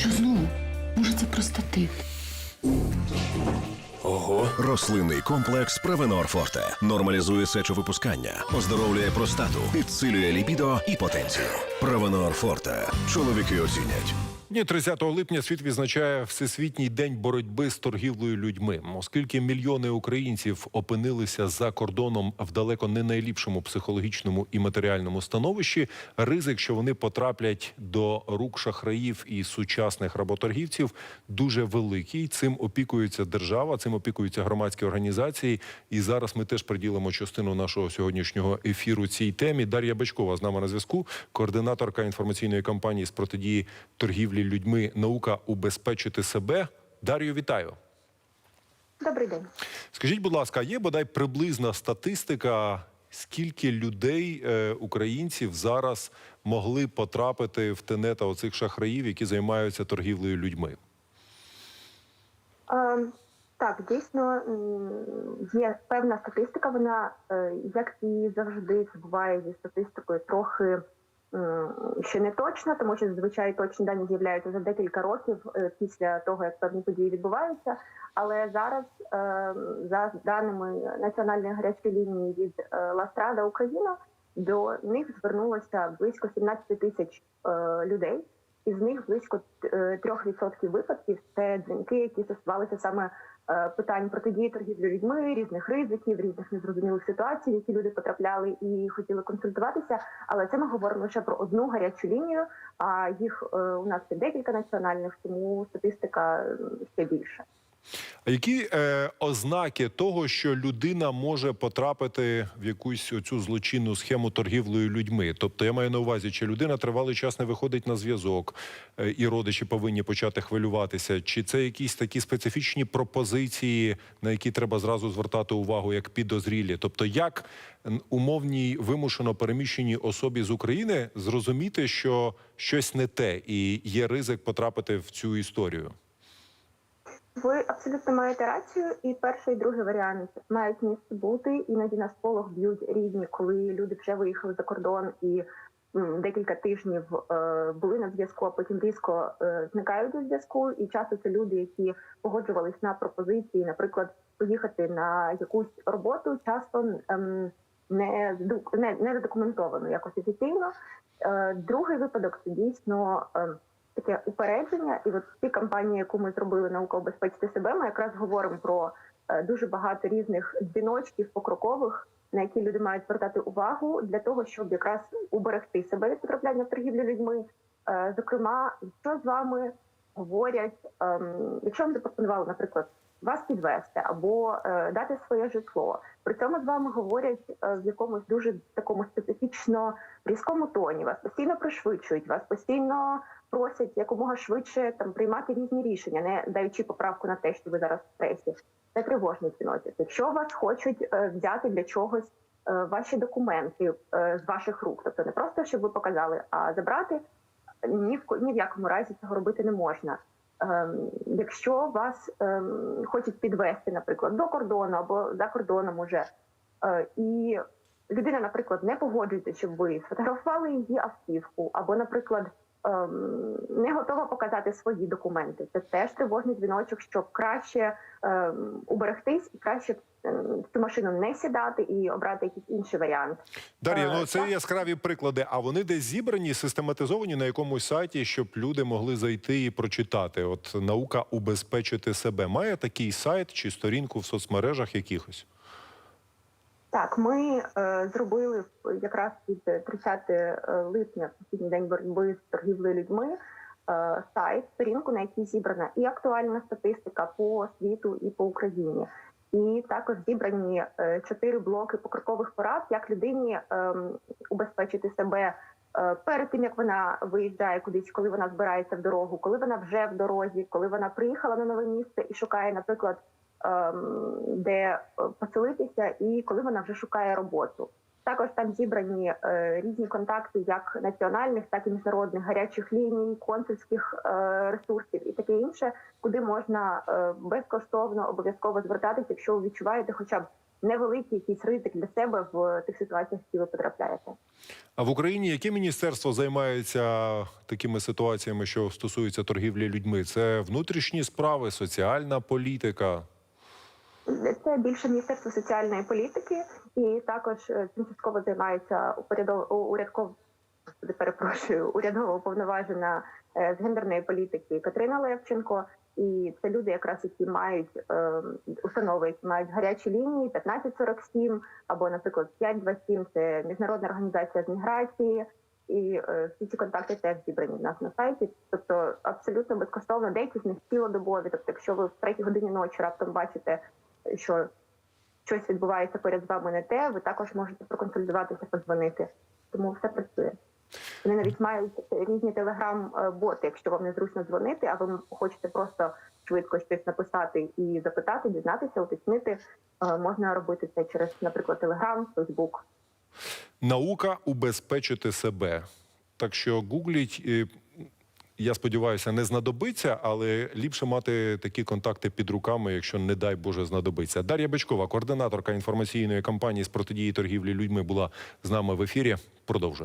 Що знову? Може, це простатит? Ого. Рослинний комплекс Провенор Форте нормалізує сечовипускання, оздоровлює простату, підсилює ліпідо і потенцію. Провенор Форте. Чоловіки оцінять. Ні, 30 липня світ відзначає Всесвітній день боротьби з торгівлею людьми, оскільки мільйони українців опинилися за кордоном в далеко не найліпшому психологічному і матеріальному становищі. Ризик, що вони потраплять до рук шахраїв і сучасних работоргівців, дуже великий. Цим опікується держава, цим опікуються громадські організації. І зараз ми теж приділимо частину нашого сьогоднішнього ефіру цій темі. Дар'я Бачкова з нами на зв'язку, координаторка інформаційної кампанії з протидії торгівлі людьми наука убезпечити себе. Дар'ю, вітаю. Добрий день. Скажіть, будь ласка, є бодай приблизна статистика, скільки людей, е, українців, зараз могли потрапити в тенета оцих шахраїв, які займаються торгівлею людьми? Е, так, дійсно є певна статистика. Вона, е, як і завжди, це буває зі статистикою, трохи ще не точна, тому що зазвичай точні дані з'являються за декілька років е, після того, як певні події відбуваються. Але зараз, е, за даними національної гарячої лінії від е, Ластрада Україна, до них звернулося близько 17 тисяч е, людей. Із них близько е, 3% випадків це дзвінки, які стосувалися саме е, питань протидії торгівлі людьми, різних ризиків, різних незрозумілих ситуацій, які люди потрапляли і хотіли консультуватися. Але це ми говоримо лише про одну гарячу лінію. А їх е, у нас є декілька національних, тому статистика е, ще більша. А які е, ознаки того, що людина може потрапити в якусь оцю злочинну схему торгівлею людьми? Тобто я маю на увазі, чи людина тривалий час не виходить на зв'язок, е, і родичі повинні почати хвилюватися, чи це якісь такі специфічні пропозиції, на які треба зразу звертати увагу як підозрілі? Тобто, як умовній вимушено переміщеній особі з України зрозуміти, що щось не те, і є ризик потрапити в цю історію? Ви абсолютно маєте рацію, і перший і другий варіант мають місце бути. Іноді на сполох б'ють різні, коли люди вже виїхали за кордон і декілька тижнів е, були на зв'язку, а потім різко е, зникають зі зв'язку. І часто це люди, які погоджувались на пропозиції, наприклад, поїхати на якусь роботу, часто ем, не, не, не задокументовано якось офіційно. Е, другий випадок це дійсно. Таке упередження, і от в цій кампанії, яку ми зробили наука обезпечити себе, ми якраз говоримо про е, дуже багато різних дзвіночків покрокових, на які люди мають звертати увагу для того, щоб якраз уберегти себе від потрапляння в торгівлю людьми. Е, Зокрема, що з вами говорять, ем, якщо вам запропонували, наприклад, вас підвести або е, дати своє житло. При цьому з вами говорять в якомусь дуже такому специфічно різкому тоні. Вас постійно пришвидшують, вас постійно просять якомога швидше там приймати різні рішення, не даючи поправку на те, що ви зараз в стресі. Це тривожний дзвіночок. Якщо вас хочуть е, взяти для чогось е, ваші документи е, з ваших рук, тобто не просто щоб ви показали, а забрати ні в ні в якому разі цього робити не можна. Ем, якщо вас ем, хочуть підвести, наприклад, до кордону або за кордоном уже, і людина, наприклад, не погоджується, щоб ви сфотографували її автівку, або, наприклад, не готова показати свої документи. Це теж тривожний дзвіночок, щоб краще ем, уберегтись і краще ем, в цю машину не сідати і обрати якийсь інший варіант. Дар'я, Е, ну це так. яскраві приклади. А вони десь зібрані, систематизовані на якомусь сайті, щоб люди могли зайти і прочитати. От наука убезпечити себе. Має такий сайт чи сторінку в соцмережах якихось? Так, ми е, зробили якраз під 30 липня, Всесвітній день боротьби з торгівлею людьми, е, сайт, сторінку, на якій зібрана і актуальна статистика по світу і по Україні. І також зібрані е, чотири блоки покрокових порад, як людині ем, убезпечити себе е, перед тим, як вона виїжджає кудись, коли вона збирається в дорогу, коли вона вже в дорозі, коли вона приїхала на нове місце і шукає, наприклад, де е, поселитися, і коли вона вже шукає роботу. Також там зібрані е, різні контакти, як національних, так і міжнародних гарячих ліній, консульських е, ресурсів і таке інше, куди можна безкоштовно обов'язково звертатися, якщо ви відчуваєте хоча б невеликий якийсь ризик для себе в тих ситуаціях, які ви потрапляєте. А в Україні яке міністерство займається такими ситуаціями, що стосуються торгівлі людьми? Це внутрішні справи, соціальна політика. Це більше міністерство соціальної політики, і також е, цим частково займається урядов... урядков... Перепрошую, урядово уповноважена е, з гендерної політики Катерина Левченко. І це люди, якраз які мають е, установи, які мають гарячі лінії 1547 або, наприклад, 527 – це міжнародна організація з міграції. І е, всі ці контакти теж зібрані в нас на сайті. Тобто абсолютно безкоштовно, деякі з них цілодобові. Тобто, якщо ви в третій годині ночі раптом бачите, що щось відбувається поряд з вами не те, ви також можете проконсолідуватися, подзвонити. Тому все працює. Вони навіть мають різні телеграм-боти, якщо вам незручно дзвонити, а ви хочете просто швидко щось написати і запитати, дізнатися, уточнити. е, Можна робити це через, наприклад, Телеграм, Фейсбук. Наука убезпечити себе. Так що гугліть, е, я сподіваюся, не знадобиться, але ліпше мати такі контакти під руками, якщо не дай Боже знадобиться. Дар'я Бичкова, координаторка інформаційної кампанії з протидії торгівлі людьми, була з нами в ефірі. Продовжуємо.